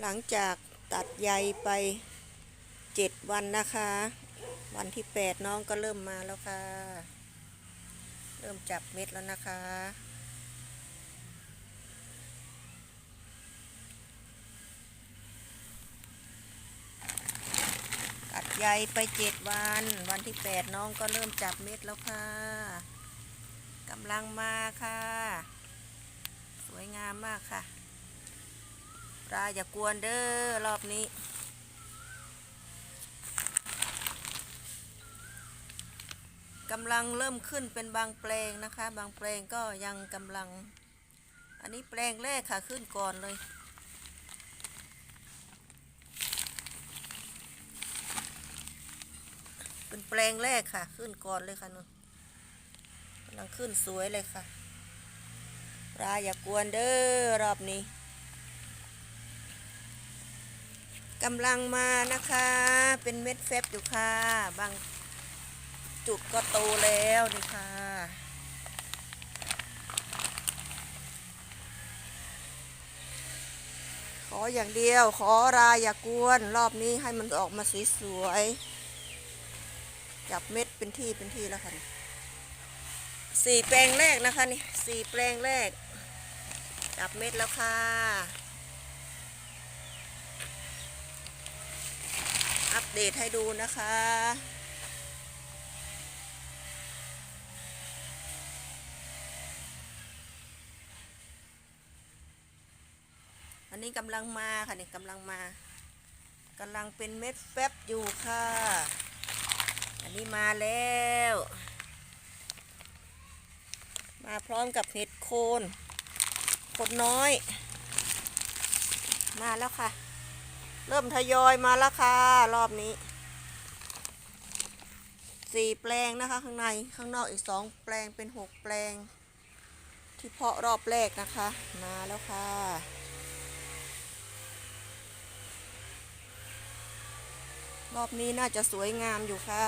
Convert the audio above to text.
หลังจากตัดใยไปเจ็ดวันนะคะ วันที่แปดน้องก็เริ่มมาแล้วค่ะ เริ่มจับเม็ดแล้วนะคะ ตัดใยไปเจ็ดวัน วันที่แปดน้องก็เริ่มจับเม็ดแล้วค่ะกำลังมาค่ะ สวยงามมากค่ะ ปลาอย่ากวนเด้อรอบนี้ กำลังเริ่มขึ้นเป็นบางแปลงนะคะ บางแปลงก็ยังกำลัง อันนี้แปลงแรกค่ะขึ้นก่อนเลยเป็นแปลงแรกค่ะ ขึ้นก่อนเลยค่ะนุ่นกำลังขึ้นสวยเลยค่ะปลาอย่ากวนเด้อรอบนี้ กำลังมานะคะ เป็นเม็ดเฟบอยู่ค่ะ บางจุดก็โตแล้วนี่ค่ะ ขออย่างเดียวขอราอย่ากวน รอบนี้ให้มันออกมาสวยๆจับเม็ดเป็นที่เป็นที่แล้วค่ะสี่แปลงแรกนะคะนี่สี่แปลงแรก จับเม็ดแล้วค่ะ อัป เดตให้ดูนะคะ อันนี้กำลังมาค่ะนี่กำลังมากำลังเป็นเม็ดแฟบอยู่ค่ะ อันนี้มาแล้ว มาพร้อมกับเห็ดโคนคนน้อย มาแล้วค่ะ เริ่มทยอยมาแล้วค่ะ รอบนี้สี่แปลงนะคะ ข้างในข้างนอกอีกสองแปลงเป็นหกแปลง ที่เพาะรอบแรกนะคะ มาแล้วค่ะ รอบนี้น่าจะสวยงามอยู่ค่ะ